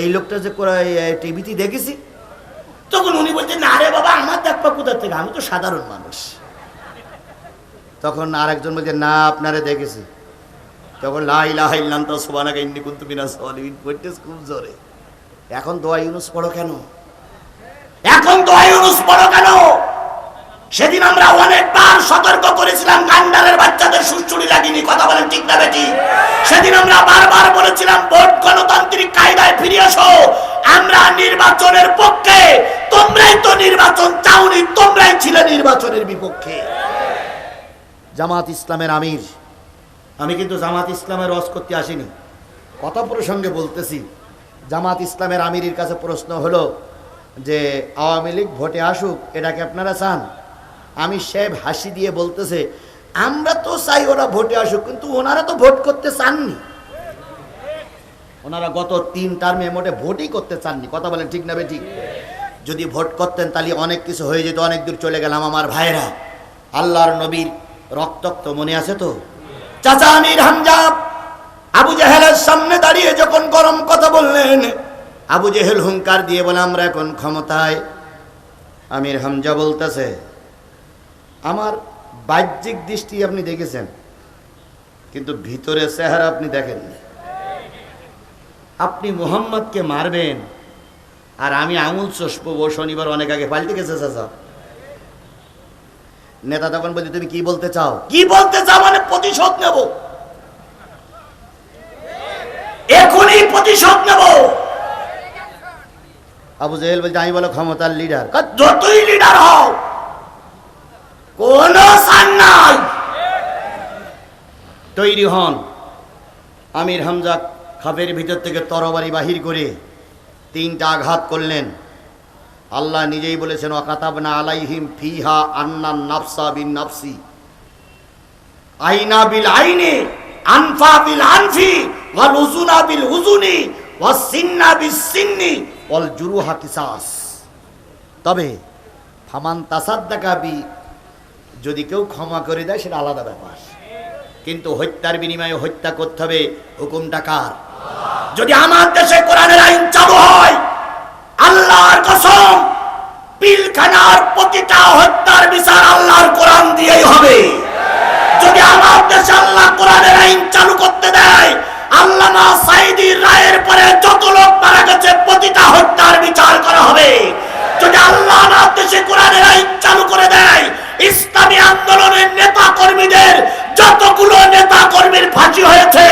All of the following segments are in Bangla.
এই লোকটা যে টিভিতে দেখেছি, তখন উনি বলছেন না রে বাবা, আমার দেখবা কোথা থেকে? আমি তো সাধারণ মানুষ। তখন আর একজন বলছে না, আপনারে দেখেছি। তখন লাই লাহাইল্লাম তো সোবানাকে ইন্নি কুন্তু বিনা সলিন পড়তেছ খুব জোরে। এখন দোয়া ইউনুস পড়ো কেন? এখন দোয়া ইউনুস পড়ো কেন? সেদিন আমরা অনেকবার সতর্ক করেছিলাম গান্ডারের বাচ্চাদের সুশ্রুড়ি লাগেনি। কথা বলেন ঠিক না বেটি? সেদিন আমরা বারবার বলেছিলাম, ভোট গণতান্ত্রিক কায়দায় ফিরে আসো আমরা নির্বাচনের পক্ষে। তোমরাই তো নির্বাচন চাওনি, তোমরাই ছিলে নির্বাচনের বিপক্ষে। জামাত ইসলামের আমির। আমি কিন্তু জামাত ইসলামের রস করতে আসিনি। কথা প্রসঙ্গে বলতেছি, জামাত ইসলামের আমিরের কাছে প্রশ্ন হলো যে, আওয়ামী লীগ ভোটে আসুক এটাকে আপনারা চান? আমি সাহেব হাসি দিয়ে বলতেছে, আমরা তো চাই ওরা ভোটে আসুক, কিন্তু ওনারা তো ভোট করতে চাননি। ওনারা গত তিন টার্মে মোটে ভোটই করতে চাননি। কথা বলেন ঠিক না ঠিক যদি ভোট করতেন তাহলে অনেক কিছু হয়ে যেত, অনেক দূর চলে গেলাম আমার ভাইরা আল্লাহর নবীর রক্তক্ত মনে আছে তো? চাচা আমির হামজা আবু জাহেলের সামনে দাঁড়িয়ে যখন গরম কথা বললেন, আবু জেহেল হুঙ্কার দিয়ে বলে, আমরা এখন ক্ষমতায়। আমির হামজা বলতেছে আমার বাহ্যিক দৃষ্টি আপনি দেখেছেন, কিন্তু ভিতরে চেহারা আপনি দেখেননি। আপনি মোহাম্মদকে মারবেন, আর আমি আঙুল চষবো, ও শনিবার অনেক আগে পাল্টে গেছে, চাচা। নেতা তখন বলছি, তুমি কি বলতে চাও? কি বলতে চাও মানে প্রতিশোধ নেব। এখনই প্রতিশোধ নেব। আবু জেহেল বলছে, আমি বলো ক্ষমতার লিডার যতই লিডার হও কোন তৈরি হন। আমির হামজা খাপের ভিতর থেকে তরবারি বাহির করে তিনটা আঘাত করলেন। আল্লাহ নিজেই বলেছেন অকাতাবনা আলাইহিম ফিহা আন্নান নাফসা বিন নাফসি। আইনা বিল আইনি, আনফা বিল আনফি, ওয়াল উজুনা বিল উজুনি ওয়াস সিন্না বিস সিন্নি, ওয়াল জুরুহা কিসাস। তবে, ফামান তাসাদ্দাকা বি যদি কেউ ক্ষমা করে দেয়, সেটা আলাদা ব্যাপার। কিন্তু হত্যার বিনিময়ে হত্যা করতে হবে, হুকুমটা কার? যদি আমার দেশে কোরআনের আইন চালু হয়, আল্লাহর কসম, পিলখানার প্রতিটা হত্যার বিচার আল্লাহর কোরআন দিয়েই হবে। যদি আমার দেশে আল্লাহ কোরআনের আইন চালু করতে দেয়, আল্লামা সাইদির রায়ের পরে যত লোক মারা গেছে, প্রতিটা হত্যার বিচার করা হবে। যদি আল্লাহ আমার দেশে কোরআনের আইন চালু করে দেয় ইসলামী আন্দোলনের নেতা কর্মীদের যতগুলো নেতা কর্মীর ফাঁসি হয়েছে,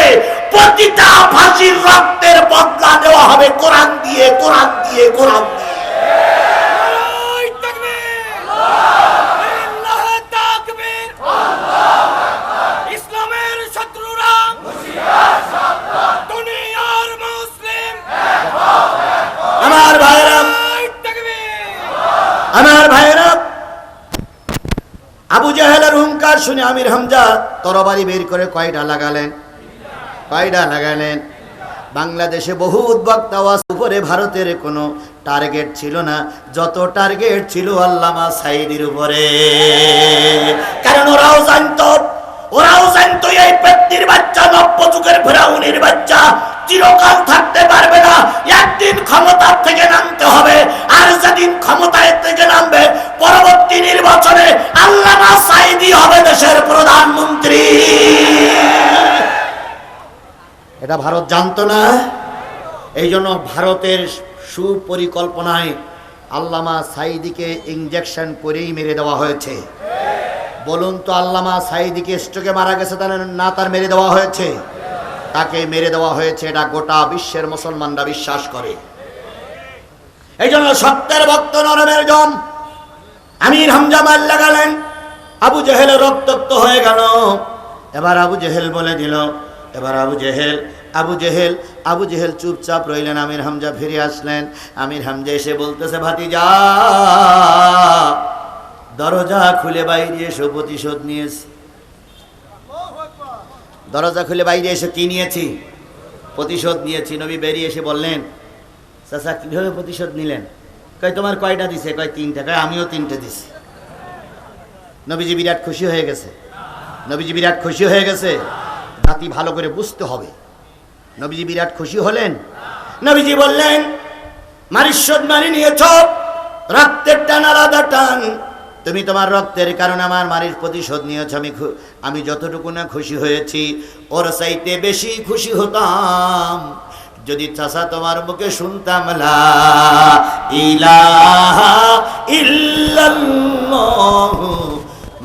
প্রতিটা ফাঁসির রক্তের বদলা দেওয়া হবে। কোরআন দিয়ে কোরআন দিয়ে কোরআন দিয়ে নারায় তাকবীর! লিল্লাহে তাকবীর! ইসলামের শত্রুরা দুনিয়ার মুসলিম আমার ভাইরা নারায় তাকবীর! আমার ভাইরা আবু জাহেলের হুঙ্কার শুনে আমির হামজা তরবারি বের করে কয়টা লাগালেন? কয়টা লাগালেন? বাংলাদেশে বহু উদ্বক্তা ওয়াজ উপরে, ভারতের কোনো টার্গেট ছিল না। যত টার্গেট ছিল আল্লামা সাইদির উপরে। কারণ ওরাও জানতো ওরাও জানতো এই ব্যক্তির বাচ্চা, নব্য যুগের ফেরাউনির বাচ্চা। চিরকাল থাকতে পারবে না। একদিন ক্ষমতার থেকে নামতে হবে, আর যেদিন ক্ষমতায় থেকে নামবে, পরবর্তী নির্বাচনে আল্লামা সাইদি হবে দেশের প্রধানমন্ত্রী। এটা ভারত জানতো না। এই জন্য ভারতের সুপরিকল্পনায় আল্লামা সাইদিকে ইঞ্জেকশন করেই মেরে দেওয়া হয়েছে। বলুন তো আল্লামা সাইদিকে স্ট্রোকে মারা গেছে তার না তার মেরে দেওয়া হয়েছে? তাকে মেরে দেওয়া হয়েছে, এটা গোটা বিশ্বের মুসলমানরা বিশ্বাস করে। এই জন্য সত্যের ভক্ত নরমের জম আমির হামজা মাল লাগালেন, আবু জেহেলের রক্তাক্ত হয়ে গেল। এবার আবু জেহেল বলে দিল, এবার আবু জেহেল আবু জেহেল আবু জেহেল চুপচাপ রইলেন, আমির হামজা ফিরে আসলেন। আমির হামজা এসে বলতেছে, ভাতিজা দরজা খুলে বাইরে এসো, প্রতিশোধ নিয়েছি। দরজা খুলে বাইরে এসে, কি নিয়েছি? প্রতিশোধ নিয়েছি। নবী বেরিয়ে এসে বললেন, চাচা, কীভাবে প্রতিশোধ নিলেন? কয়, তোমার কয়টা দিছে? কয়, তিনটা। কয়, আমিও তিনটে দিছি। নবীজি বিরাট খুশি হয়ে গেছে। নবীজি বিরাট খুশি হয়ে গেছে। জাতি ভালো করে বুঝতে হবে। নবীজি বিরাট খুশি হলেন। নবীজি বললেন মারিশোধ মারি নিয়েছ রক্তের টান আলাদা টান। তুমি তোমার রক্তের কারণে আমার মারির প্রতিশোধ নিয়েছ, আমি আমি যতটুকু না খুশি হয়েছি, ওর চাইতে বেশি খুশি হতাম। যদি চাষা তোমার মুখে শুনতাম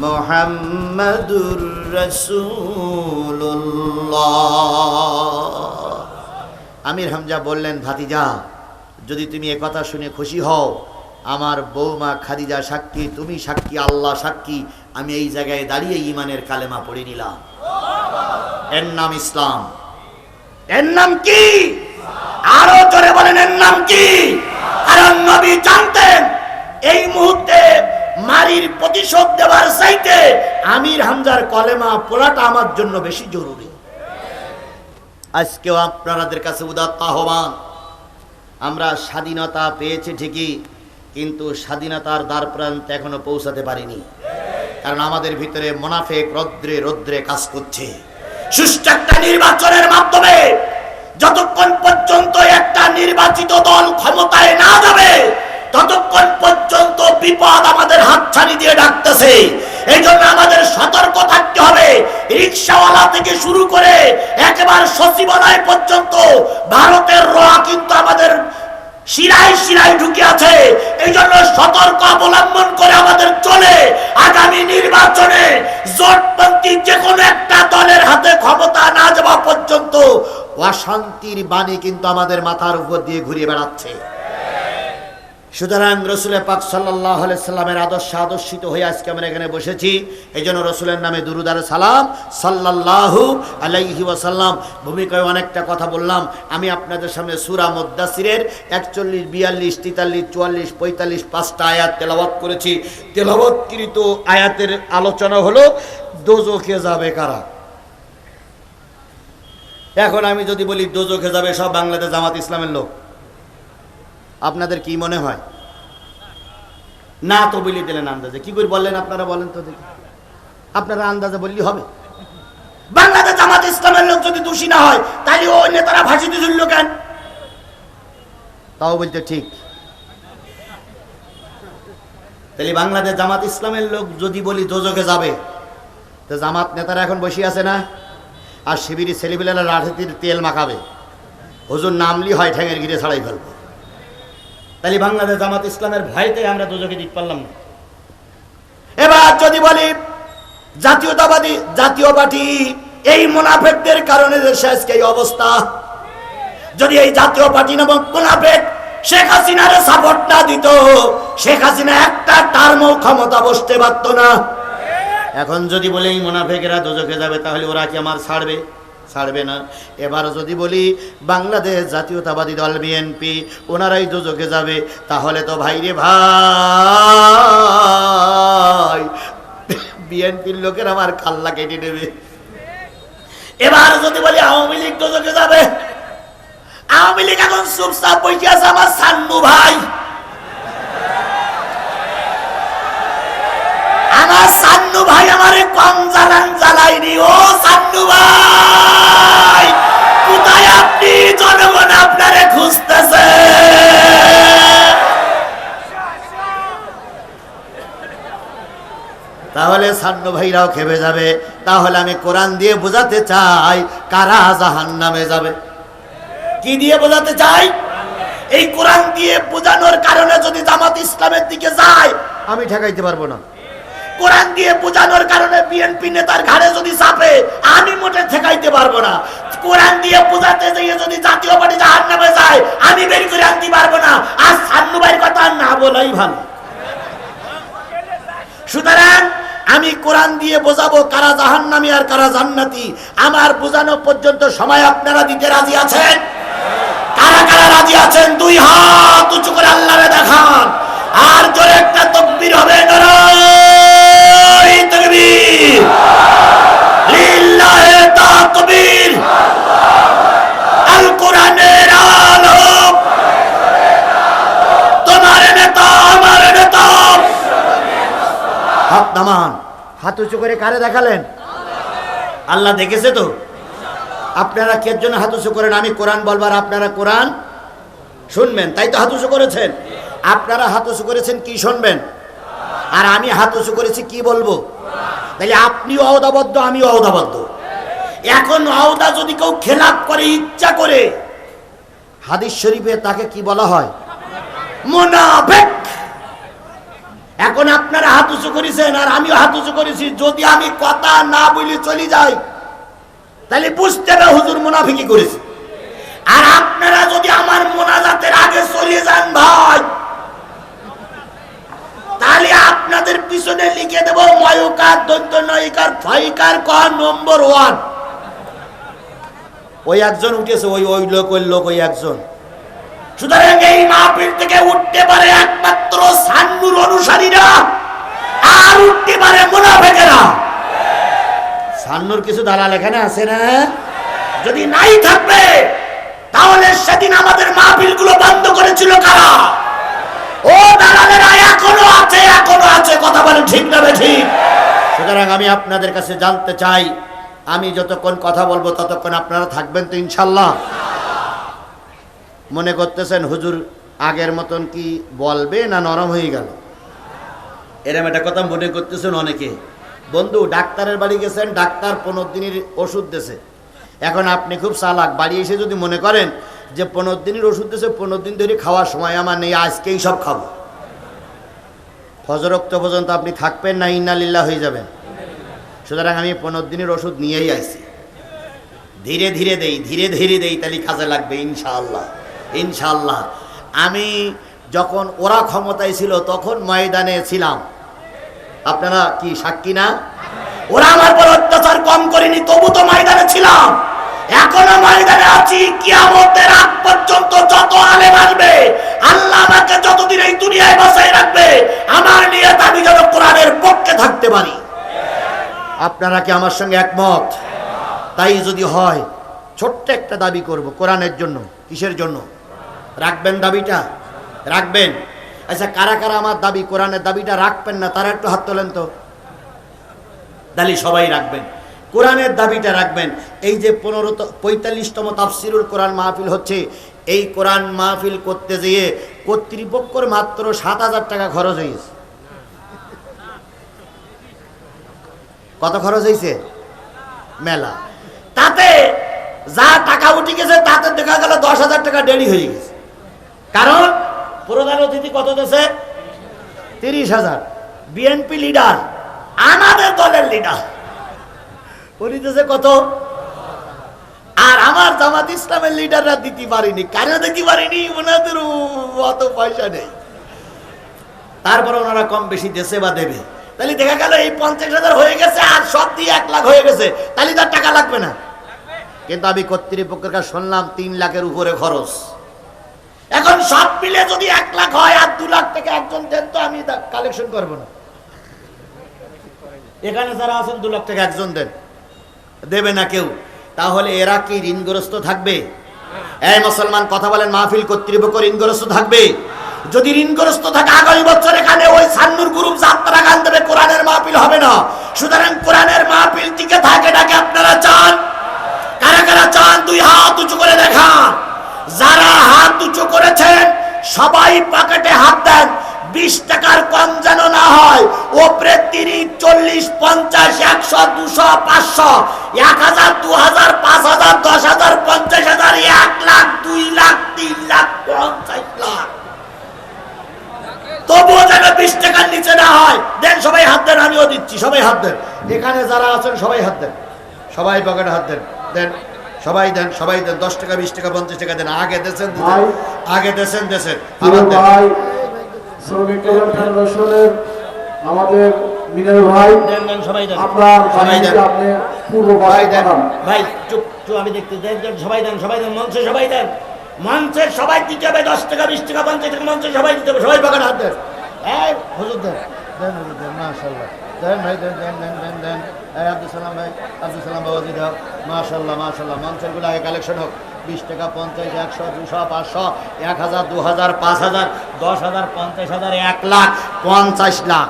মোহাম্মদুর আমির হামজা বললেন, ভাতিজা, যদি তুমি কথা শুনে খুশি হও আমার বৌমা খাদিজা সাক্ষী, তুমি সাক্ষী, আল্লাহ সাক্ষী, আমি এই জায়গায় দাঁড়িয়ে ইমানের কালেমা পড়ে নিলাম। এর নাম ইসলাম। এর নাম কি? আরও জোরে বলেন, এর নাম কি? কারণ নবী জানতেন, এই মুহূর্তে মারির প্রতিশোধ দেওয়ার চাইতে আমির হামজার কলেমা পড়াটা আমার জন্য বেশি জরুরি। আজকেও আপনাদের কাছে উদাত্ত আহ্বান। আমরা স্বাধীনতা পেয়েছি ঠিকই কিন্তু স্বাধীনতার দ্বার প্রান্তে এখনও পৌঁছাতে পারিনি। কারণ আমাদের ভিতরে মোনাফেক রৌদ্রে রৌদ্রে কাজ করছে। সুষ্ঠু একটা নির্বাচনের মাধ্যমে যতক্ষণ পর্যন্ত একটা নির্বাচিত দল ক্ষমতায় না যাবে, ততক্ষণ পর্যন্ত বিপদ আমাদের হাতছানি দিয়ে ডাকতেছে। এই জন্য আমাদের সতর্ক থাকতে হবে। রিক্সাওয়ালা থেকে শুরু করে একেবারে সচিবালয় পর্যন্ত ভারতের র কিন্তু আমাদের শিরায় শিরায় ঢুকে আছে এই জন্য সতর্ক অবলম্বন করে আমাদের চলে। আগামী নির্বাচনে জোটপন্থী যে কোনো একটা দলের হাতে ক্ষমতা না যাওয়া পর্যন্ত অশান্তির বাণী কিন্তু আমাদের মাথার উপর দিয়ে ঘুরিয়ে বেড়াচ্ছে। সুতরাং রসুলের পাক সাল্লাহ সাল্লামের আদর্শ আদর্শিত হয়ে আজকে আমরা এখানে বসেছি। এই জন্য রসুলের নামে দুরুদার সালাম সাল্লাল্লাহু আলাইহি ওয়াসাল্লাম। ভূমিকায় অনেকটা কথা বললাম। আমি আপনাদের সামনে সুরা মুদ্দাসিরের একচল্লিশ, বিয়াল্লিশ, তেতাল্লিশ, চুয়াল্লিশ, পঁয়তাল্লিশ পাঁচটা আয়াত তেলাওয়াত করেছি। তেলাওয়াতকৃত আয়াতের আলোচনা হলো, দোজখে যাবে কারা? এখন আমি যদি বলি, দোজখে যাবে সব বাংলাদেশ জামাত ইসলামের লোক। আপনাদের কি মনে হয়? না তো বলি দিলেন আন্দাজে। কি করে বললেন আপনারা বলেন তো দেখি। আপনারা আন্দাজে বললি হবে। বাংলাদেশ জামাত ইসলামের লোক যদি দোষী না হয়, তাহলে ওই নেতারা ফাঁসিতে ঝুললো কেন? তাও বলতে ঠিক। তাহলে বাংলাদেশ জামাত ইসলামের লোক যদি বলি দোজকে যাবে, তো জামাত নেতারা এখন বসে আছে না? আর শিবিরি ছেলেবেলা লাঠির তেল মাখাবে। হুজুর নামলি হয় ঠ্যাঙের ঘিরে ছাড়াই ফেলব। তাহলে বাংলাদেশ জামাত ইসলামের ভয়তে আমরা দুজকে দিতে পারলাম না। এবার যদি বলি জাতীয়তাবাদী জাতীয় পার্টি এই মুনাফেকদের কারণে দেশে আজকে এই অবস্থা। যদি এই জাতীয় পার্টি নামক মুনাফেক শেখ হাসিনার সাপোর্ট না দিত শেখ হাসিনা একটা টার্মও ক্ষমতা বসতে পারত না। এখন যদি বলে এই মুনাফেকেরা দুজকে যাবে তাহলে ওরা কি আমার ছাড়বে? ছাড়বে না। এবার যদি বলি, বাংলাদেশ জাতীয়তাবাদী দল বিএনপি ওনারাই দুজকে যাবে, তাহলে তো ভাই রে ভাই বিএনপির লোকের আমার কাল্লা কেটে নেবে। এবার যদি বলি, আওয়ামী লীগ দুজকে যাবে, আওয়ামী লীগ এখন চুপচাপ বসে আছে আমার সান্নু ভাই। সান্নু ভাই আমারে কম জ্বালান জ্বালাইনি ও সান্নু ভাই, কোথায় আপনি? জনগণ আপনারে খুঁজতেছে। তাহলে সান্নু ভাইরাও খেপে যাবে। তাহলে আমি কোরআন দিয়ে বোঝাতে চাই, কারা জাহান নামে যাবে। কি দিয়ে বোঝাতে চাই? এই কোরআন দিয়ে বোঝানোর কারণে যদি জামাত ইসলামের দিকে যায়, আমি ঠেকাইতে পারব না। কোরআন দিয়ে বোঝানোর কারণে বিএনপি নেতার ঘাড়ে যদি চাপে, আমি মোটে ঠেকাইতে পারব না। কোরআন দিয়ে বোঝাতে যেয়ে যদি জাতীয় পার্টি জাহান নামে যায়, আমি বের করে আনতে পারব না। আর সান্নু ভাইয়ের কথা না বলাই ভালো। সুতরাং আমি কোরআন দিয়ে বোঝাবো কারা জাহান্নামী আর কারা জান্নাতি। আমার বোঝানো পর্যন্ত সময় আপনারা দিতে রাজি আছেন? কারা কারা রাজি আছেন? দুই হাত উঁচু করে আল্লাহরে দেখান। আর জোরে একটা তকবীর হবে নারায় তাকবীর। লিল্লাহে নেতা, আমার নেতা। হাত উঁচু করে কারে দেখালেন? আল্লাহ দেখেছে তো? আপনারা কে জন্য হাত উঁচু করেন? আমি কোরআন বলবার, আপনারা কোরআন শুনবেন। তাই তো হাত উঁচু করেছেন। আপনারা হাত উঁচু করেছেন কি শুনবেন? আর আমি হাত উঁচু করেছি, কি বলব? তাহলে আপনি অহদাবদ্ধ আমি অহদাবদ্ধ এখন অহদা যদি কেউ খেলাপ করে, ইচ্ছা করে, হাদিস শরীফে তাকে কি বলা হয়? মোনাফেক। এখন আপনারা হাত উঁচু করেছেন, আর আমিও হাত উঁচু করেছি, যদি আমি কথা না বলি চলে যাই, তাহলে বুঝতে না হুজুর মোনাফিকি করেছে। আর আপনারা যদি আমার মোনাজাতের আগে চলে যান ভাই তাহলে আপনাদের পিছনে লিখে দেব ময়কার দৈত্য নয়িকার ফাইকার ক নম্বর ওয়ান ওই একজন উঠেছে, ওই ওই লোক ওই লোক, ওই একজন। সুতরাং এই মাহফিল থেকে উঠতে পারে একমাত্র সান্নুর অনুসারীরা, আর উঠতে পারে মুনাফেকেরা। সান্নুর কিছু দালাল এখানে আছে না? যদি নাই থাকবে, তাহলে সেদিন আমাদের মাহফিলগুলো বন্ধ করেছিল কারা? ও দালালেরা, এখনও আছে এখনও আছে, কথা বলে ঠিক না ঠিক? সুতরাং আমি আপনাদের কাছে জানতে চাই, আমি যতক্ষণ কথা বলব ততক্ষণ আপনারা থাকবেন তো ইনশাল্লাহ। মনে করতেছেন হুজুর আগের মতন কি বলবে না নরম হয়ে গেল? এরম একটা কথা মনে করতেছেন অনেকে। বন্ধু, ডাক্তারের বাড়ি গেছেন, ডাক্তার পনেরো দিনের ওষুধ দেছে। এখন আপনি খুব চালাক, বাড়ি এসে যদি মনে করেন যে পনেরো দিনের ওষুধ দেছে পনেরো দিন ধরে খাওয়ার সময় আমার নেই, আজকেই সব খাব। ফজরক্ত পর্যন্ত আপনি থাকবেন না, ইন্নালিল্লাহ হয়ে যাবেন। সুতরাং আমি পনেরো দিনের ওষুধ নিয়েই আসছি ধীরে ধীরে দেই, ধীরে ধীরে দেই, তাহলে কাজে লাগবে, ইনশাআল্লাহ ইনশাআল্লাহ। আমি যখন ওরা ক্ষমতায় ছিল, তখন ময়দানে ছিলাম। আপনারা কি সাক্ষী না? ওরা আমার পর অত্যাচার কম করেনি, তবু তো ময়দানে ছিলাম। এখনও ময়দানে আছি, কিয়ামতের আগ পর্যন্ত যত আলেম আসবে, আল্লাহ আমাকে যতদিন এই দুনিয়ায় বাঁচাই রাখবে, আমার নিয়ে আমি যেন কোরআনের পক্ষে থাকতে পারি। আপনারা কি আমার সঙ্গে একমত? তাই যদি হয়, ছোট্ট একটা দাবি করব, কোরআনের জন্য, কিসের জন্য? রাখবেন দাবিটা? রাখবেন। আচ্ছা কারা কারা আমার দাবি, কোরআনের দাবিটা রাখবেন না, তারা একটু হাত তোলেন তো। দালি সবাই রাখবেন। কোরআনের দাবিটা রাখবেন। এই যে পনেরো পঁয়তাল্লিশতম তাফসিরুল কোরআন মাহফিল হচ্ছে, এই কোরআন মাহফিল করতে যেয়ে কর্তৃপক্ষর মাত্র সাত হাজার টাকা খরচ হয়েছে কত খরচ হয়েছে মেলা। তাতে যা টাকা উঠে গেছে, তাতে দেখা গেল দশ হাজার টাকা দেরি হয়ে গেছে। কারণ প্রধান অতিথি কত দেশে তিরিশ হাজার। বিএনপি লিডার আমাদের দলের লিডার দেশে কত? আর আমার জামাত ইসলামের লিডাররা দিতে পারিনি। কেন দিতে পারিনি ওনাদের অত পয়সা নেই। তারপরে ওনারা কম বেশি দেশে বা দেবে। তাহলে দেখা গেল এই পঞ্চাশ হাজার হয়ে গেছে, আর সব দিয়ে এক লাখ হয়ে গেছে। তাহলে তার টাকা লাগবে না। কিন্তু আমি কর্তৃপক্ষের কাছে শুনলাম, তিন লাখের উপরে খরচ। এখন সব মিলে যদি এক লাখ হয়, আর দু লাখ টাকা একজন দেন তো আমি কালেকশন করব না। এখানে যারা আছেন, দু লাখ টাকা একজন দেন। দেবে না কেউ। তাহলে এরা কি ঋণগ্রস্ত থাকবে? এই মুসলমান, কথা বলেন, মাহফিল কর্তৃপক্ষ ঋণগ্রস্ত থাকবে? যদি ঋণগ্রস্ত থাকে, আগামী বছর এখানে ওই সান্নুর গ্রুপ যাত্রা গান দেবে, কোরআনের মাহফিল হবে না। সুতরাং কোরআনের মাহফিল টিকে থাকে নাকি আপনারা চান? কারা কারা চান? দুই হাত উঁচু করে দেখান। যারা হাত উঁচু করেছেন, সবাই পকেটে হাত দেন। বিশ টাকার কম যেন না হয়। ওপরে তিরিশ চল্লিশ পঞ্চাশ একশো দুশো পাঁচশো এক হাজার দু হাজার পাঁচ হাজার দশ হাজার পঞ্চাশ হাজার এক লাখ দুই লাখ তিন লাখ পঞ্চাশ লাখ। তবুও যেন বিশ টাকার নিচে না হয়। দেন সবাই হাত দেন আমিও দিচ্ছি সবাই হাত দেন। এখানে যারা আছেন সবাই হাত দেন। সবাই পকেটে হাত দেন। দেন সবাই দেন সবাই দেন। দশ টাকা বিশ টাকা পঞ্চাশ টাকা দেন। আগে দেশেন দেন। আগে দেশেন প্রিয় আবার দেন। শ্রমিক ফেডারেশনের আমাদের মিনার ভাই দেন দেন সবাই দেন আপনার সবাই দেন আপনি পূর্ব দেন পাঠান। ভাই চুপ চুপ আমি দেখতে সবাই দেন সবাই দেন মঞ্চে সবাই দেন মঞ্চে সবাই দিতে হবে দশ টাকা বিশ টাকা পঞ্চাশ টাকা মঞ্চে সবাই দিতে হবে সবাই পকেটে হাত দেন। এই হুজুর দেন। দেন হুজুর দেন মাশাল্লাহ দেন ভাই দেন দেন দেন দেন দেন। এই আব্দুল সালাম ভাই আব্দুল সালাম বাবাজি দাও। মাশাল্লাহ মাশাল্লাহ মঞ্চেরগুলো আগে কালেকশন হোক। বিশ টাকা, পঞ্চাশ, একশো, দুশো, পাঁচশো, এক হাজার, দু হাজার, পাঁচ হাজার, দশ হাজার, পঞ্চাশ হাজার, এক লাখ, পঞ্চাশ লাখ।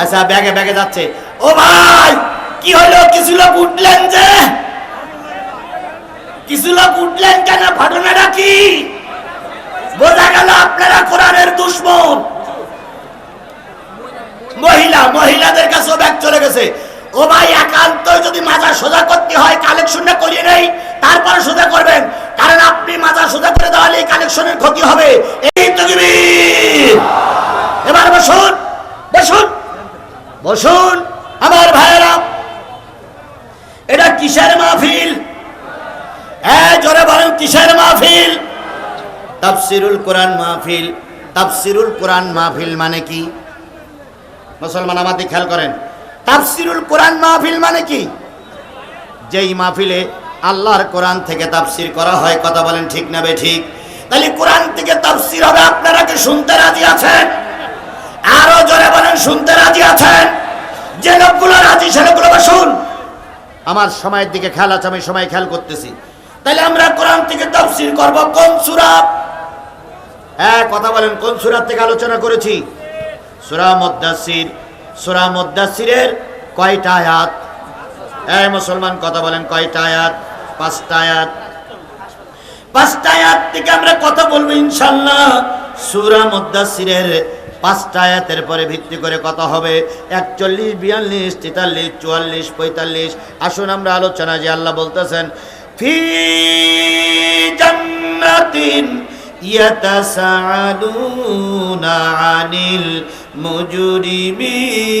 আচ্ছা ব্যাগে ব্যাগে যাচ্ছে। ও ভাই, কি হলো? কিছু লোক উঠলেন যে? কিছু লোক উঠলেন কেন? ঘটনাটা কি? বোঝা গেল আপনারা কোরআনের দুশ্মন। মহিলা, মহিলাদের কাছেও ব্যাগ চলে গেছে। ও ভাই একান্ত যদি মাজা সোজা করতে হয় কালেকশনটা করিয়ে নেই, তারপরে সোজা করবেন। কারণ আপনি মাজা সোজা করে দেওয়ালে কালেকশনের ক্ষতি হবে। এই তো এবার বসুন বসুন বসুন, আমার ভাইয়েরা। এটা কিসের মাহফিল? হ্যাঁ জোরে বলেন, কিসের মাহফিল? তাফসিরুল কোরআন মাহফিল। তাফসিরুল কোরআন মাহফিল মানে কি? মুসলমান আমাদের খেয়াল করেন। তাফসিরুল কোরআন মাহফিল মানে কি? যেই মাহফিলে আল্লাহর কোরআন থেকে তাফসির করা হয়, কথা বলেন ঠিক না বে ঠিক? তাহলে কোরআন থেকে তাফসির হবে, আপনারা কি শুনতে রাজি আছেন? আরও জোরে বলেন, শুনতে রাজি আছেন? যে লোকগুলো রাজি, সে লোকগুলো শুন আমার সময়ের দিকে খেয়াল আছে, আমি সময় খেয়াল করতেছি। তাহলে আমরা কোরআন থেকে তাফসির করব কোন সূরা? হ্যাঁ কথা বলেন, কোন সূরা থেকে আলোচনা করেছি? সূরা মুদ্দাসির সূরা মুদ্দাসিরের কয়টা আয়াত? হ্যাঁ মুসলমান কথা বলেন, কয়টা আয়াত? পাঁচটা আয়াত। পাঁচটা আয়াত থেকে আমরা কথা বলব ইনশাল্লাহ সূরা মুদ্দাসিরের পাঁচটা আয়াতের পরে ভিত্তি করে কথা হবে। একচল্লিশ, বিয়াল্লিশ, তেতাল্লিশ, চুয়াল্লিশ, পঁয়তাল্লিশ। আসুন আমরা আলোচনা যে আল্লাহ বলতেছেন, ফি জান্নাতিন ইয়াতাসাআলুনা আনিল মুজরিমিন।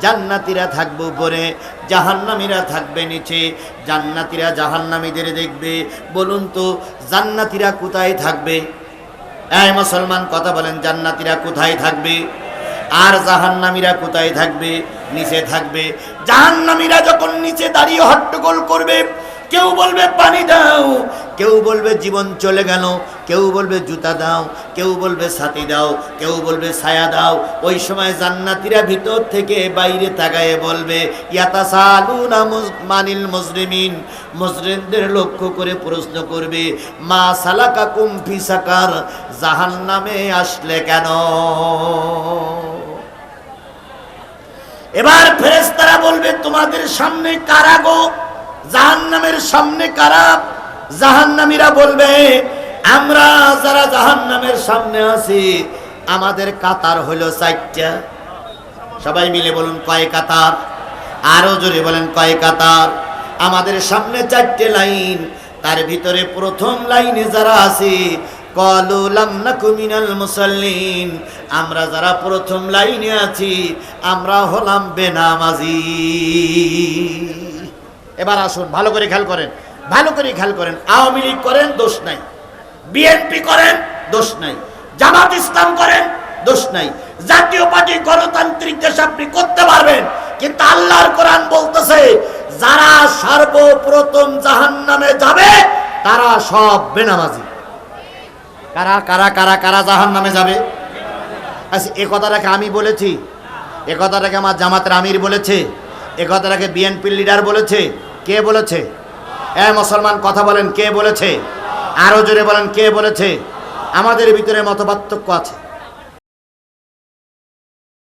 জান্নাতীরা থাকবে উপরে, জাহান্নামীরা থাকবে নিচে। জান্নাতীরা জাহান্নামীদের দেখবে। বলুন তো, জান্নাতীরা কোথায় থাকবে? এই মুসলমান, কথা বলেন, জান্নাতীরা কোথায় থাকবে? আর জাহান্নামীরা কোথায় থাকবে? নিচে থাকবে। জাহান্নামীরা যখন নিচে দাঁড়িয়ে হট্টগোল করবে, কেউ বলবে, পানি দাও। কেউ বলবে, জীবন চলে গেল। কেউ বলবে, জুতা দাও। কেউ বলবে, ছাতি দাও। কেউ বলবে, ছায়া দাও। ওই সময় জান্নাতীরা ভিতর থেকে বাইরে তাকায়ে বলবে মানিল মুজরিমিন। মুজরিমদের লক্ষ্য করে প্রশ্ন করবে, মা সালাকা কুমফি সাকার? জাহান্নামে আসলে কেন? এবার ফেরেশতারা বলবে, তোমাদের সামনে কারা গো? জাহান্নামের সামনে কারা? জাহান্নামীরা বলবে, আমরা যারা জাহান্নামের সামনে আছি, আমাদের কাতার হলো চারটা। সবাই মিলে বলুন, কয় কাতার? আরও জোরে বলেন, কয় কাতার? আমাদের সামনে চারটে লাইন, তার ভিতরে প্রথম লাইনে যারা আছে কলু লাম নাকু মিনাল মুসাল্লিন। আমরা যারা প্রথম লাইনে আছি, আমরা হলাম বেনামাজি। এবার আসুন, ভালো করে খেয়াল করেন, ভালো করে খেয়াল করেন। আওয়ামী লীগ করেন, দোষ নাই। বিএনপি করেন, দোষ নাই। জামাত ইসলাম করেন, দোষ নাই। জাতীয় পার্টি গণতান্ত্রিক দেশ আপনি করতে পারবেন, কিন্তু আল্লাহর কোরআন বলতেছে, যারা সর্বপ্রথম জাহান্নামে যাবে, তারা সব বেনামাজি। কারা কারা কারা কারা জাহান নামে যাবে? আচ্ছা এ কথাটাকে আমি বলেছি। এ কথাটাকে আমার জামাতের আমির বলেছে। এ কথাটাকে বিএনপির লিডার বলেছে। কে বলেছে? এ মুসলমান, কথা বলেন, কে বলেছে? আরও জোরে বলেন, কে বলেছে? আমাদের ভিতরে মতপার্থক্য আছে।